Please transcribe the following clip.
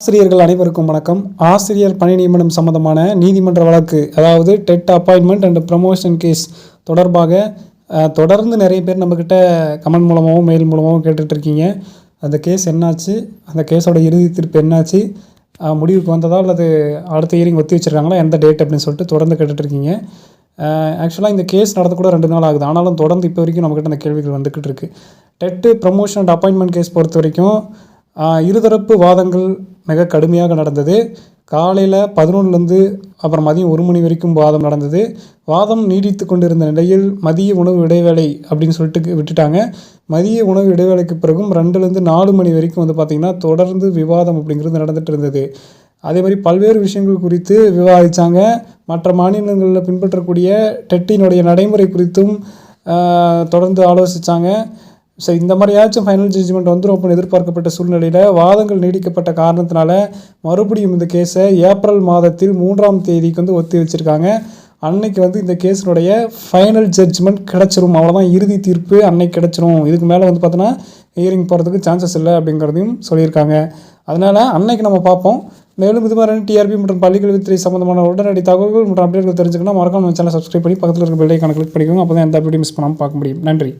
ஆசிரியர்கள் அனைவருக்கும் வணக்கம். ஆசிரியர் பணி நியமனம் சம்பந்தமான நீதிமன்ற வழக்கு அதாவது TET appointment and promotion case தொடர்பாக தொடர்ந்து நிறைய பேர் நம்மக்கிட்ட கமெண்ட் மூலமாகவும் மெயில் மூலமாகவும் கேட்டுட்ருக்கீங்க அந்த கேஸ் என்னாச்சு? அந்த கேஸோட இறுதி தீர்ப்பு என்னாச்சு? முடிவுக்கு வந்ததா அல்லது அடுத்த இயரிங் ஒத்தி வச்சிருக்காங்களா? எந்த டேட் அப்படின்னு சொல்லிட்டு தொடர்ந்து கேட்டுட்ருக்கீங்க ஆக்சுவலாக இந்த கேஸ் நடந்து கூட ரெண்டு நாள் ஆகுது. ஆனாலும் தொடர்ந்து இப்போ வரைக்கும் நம்மக்கிட்ட அந்த கேள்விகள் வந்துக்கிட்டு இருக்குது TET promotion and appointment case பொறுத்த வரைக்கும் இருதரப்பு வாதங்கள் மிக கடுமையாக நடந்தது. காலையில் பதினொன்றுலேருந்து அப்புறம் மதியம் ஒரு மணி வரைக்கும் வாதம் நடந்தது. வாதம் நீடித்து கொண்டிருந்த நிலையில் மதிய உணவு இடைவேளை அப்படின்னு சொல்லிட்டு விட்டுட்டாங்க. மதிய உணவு இடைவேளைக்கு பிறகும் ரெண்டுலேருந்து நாலு மணி வரைக்கும் வந்து பார்த்திங்கன்னா தொடர்ந்து விவாதம் அப்படிங்கிறது நடந்துகிட்டு இருந்தது. அதே மாதிரி பல்வேறு விஷயங்கள் குறித்து விவாதித்தாங்க மற்ற மாநிலங்களில் பின்பற்றக்கூடிய டெட்டினுடைய நடைமுறை குறித்தும் தொடர்ந்து ஆலோசித்தாங்க ஸோ இந்த மாதிரியாச்சும் ஃபைனல் ஜட்ஜ்மெண்ட் வந்துடும் அப்படின்னு எதிர்பார்க்கப்பட்ட சூழ்நிலையில் வாதங்கள் நீடிக்கப்பட்ட காரணத்தினால மறுபடியும் இந்த கேஸை ஏப்ரல் மாதத்தில் மூன்றாம் தேதிக்கு வந்து ஒத்தி வச்சுருக்காங்க அன்னைக்கு வந்து இந்த கேஸினுடைய ஃபைனல் ஜட்ஜ்மெண்ட் கிடச்சிரும். அவ்வளோதான் இறுதி தீர்ப்பு அன்னைக்கு கிடச்சிரும். இதுக்கு மேலே வந்து பார்த்தோன்னா ஹியரிங் போகிறதுக்கு சான்சஸ் இல்லை அப்படிங்கிறதையும் சொல்லியிருக்காங்க. அதனால் அன்னைக்கு நம்ம பார்ப்போம். மேலும் இது மாதிரி டிஆர்பி மற்றும் பள்ளிக்கல்வித்துறை சம்மந்தமான உடனடி தகவல்கள் மற்றும் அப்டேட்கள் தெரிஞ்சுக்கணும் மறக்காம நம்ம சேனல் சப்ஸ்கிரைப் பண்ணி பக்கத்தில் இருக்க பெல்லைக்கான கிளிக் பண்ணிக்கோங்க. அப்போ தான் எந்த அப்டேட்டையும் மிஸ் பண்ணாமல் பார்க்க முடியும். நன்றி.